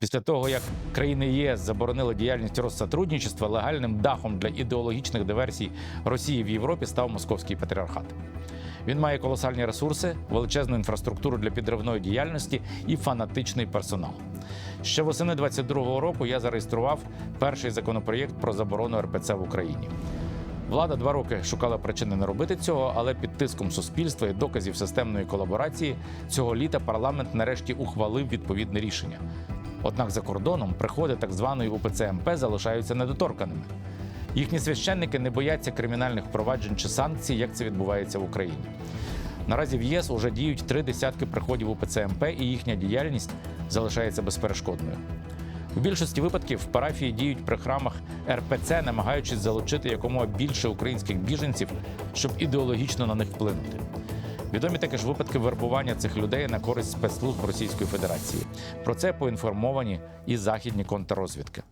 Після того, як країни ЄС заборонили діяльність Россотрудничества, легальним дахом для ідеологічних диверсій Росії в Європі став московський патріархат. Він має колосальні ресурси, величезну інфраструктуру для підривної діяльності і фанатичний персонал. Ще восени 22-го року я зареєстрував перший законопроєкт про заборону РПЦ в Україні. Влада два роки шукала причини не робити цього, але під тиском суспільства і доказів системної колаборації цього літа парламент нарешті ухвалив відповідне рішення. Однак за кордоном приходи так званої УПЦ МП залишаються недоторканими. Їхні священники не бояться кримінальних проваджень чи санкцій, як це відбувається в Україні. Наразі в ЄС уже діють три десятки приходів УПЦ МП, і їхня діяльність залишається безперешкодною. У більшості випадків парафії діють при храмах РПЦ, намагаючись залучити якомога більше українських біженців, щоб ідеологічно на них вплинути. Відомі також випадки вербування цих людей на користь спецслужб Російської Федерації. Про це поінформовані і західні контррозвідки.